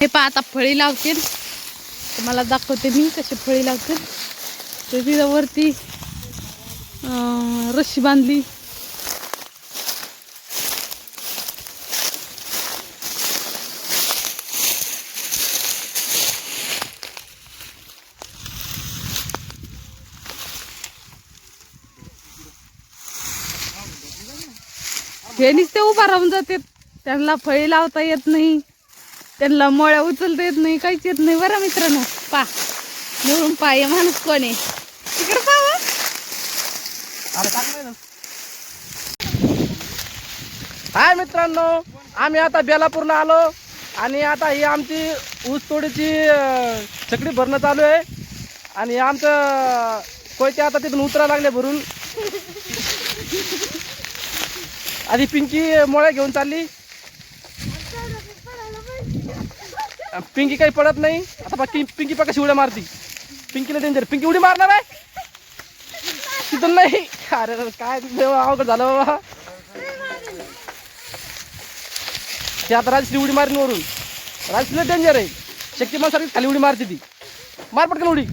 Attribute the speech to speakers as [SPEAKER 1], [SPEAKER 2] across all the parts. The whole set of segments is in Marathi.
[SPEAKER 1] हे पहा आता फळी लावतील. तुम्हाला दाखवते मी कशी फळी लावतील. तर तिथं वरती रशी बांधली. हे नुसते उभा राहून जाते त्यांना फळी लावता येत नाही. त्यांना मोळ्या उचलता येत नाही काहीच येत नाही. बरं मित्रांनो पा. निवडून पाय माणूस कोण आहे? तिकडे पाव हो.
[SPEAKER 2] हाय मित्रांनो आम्ही आता बेलापूरला आलो आणि आता ही आमची ऊस तोडीची सगळी छकडी भरणं चालू आहे. आणि आमचं कोयते आता तिथून उतरा लागले भरून. आधी पिंकी मोळ्या घेऊन चालली. पिंकी काही पडत नाही. आता बाकी पिंकी पा कशी उड्या मारती. पिंकीला डेंजर पिंकी उडी मारणार आहे. तिथून नाही. अरे काय देवा, अवघड झालं बाबा. ते आता राजश्री उडी मारीन वरून. राजश्रीला डेंजर आहे. शक्तिमान सारखी खाली उडी मारते ती. मार पटकन उडी.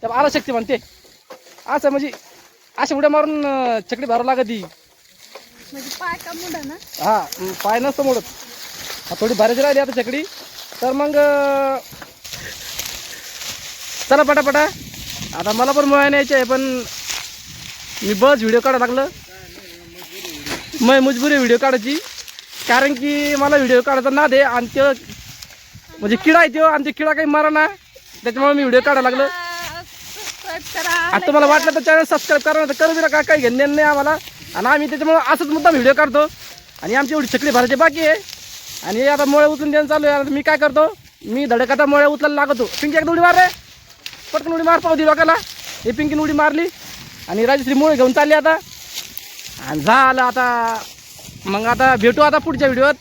[SPEAKER 2] त्या आला शक्तिमान ते. असं म्हणजे अशा उड्या मारून चकडी भरावं लागत ती.
[SPEAKER 1] म्हणजे पाय का मुडा ना?
[SPEAKER 2] हा पाय नसतं मोडत. थोडी भरायची राहिली आता चकडी तर मग चला पटापटा. आता मला पण मोबाईल न्यायची आहे पण मी बस व्हिडिओ काढायला लागलं. मग मजबुरी व्हिडिओ काढायची. कारण की मला व्हिडिओ काढायचा ना दे आणि त्यो म्हणजे किडा आहे त्यो आणि ते किडा काही मारा ना त्याच्यामुळे मी व्हिडिओ काढायला लागलो. आता तुम्हाला वाटलं तर चॅनल सबस्क्राईब करा तर करू काय काही घेणं नाही आम्हाला. आणि आम्ही त्याच्यामुळे असंच मुद्दा व्हिडिओ काढतो. आणि आमची एवढी चकली भरायची बाकी आहे. आणि आता मोळे उचलून देणं चालू आहे. आता मी काय करतो? मी धडकाचा आता मोळ्या उचलायला लागतो. पिंकी एकदा उडी मार रे. पटकन उडी मार पाहू लोकाला हे पिंकीने उडी मारली. आणि राजश्री मोळे घेऊन चालली आता. आणि झालं आता. मग आता भेटू आता पुढच्या व्हिडिओत.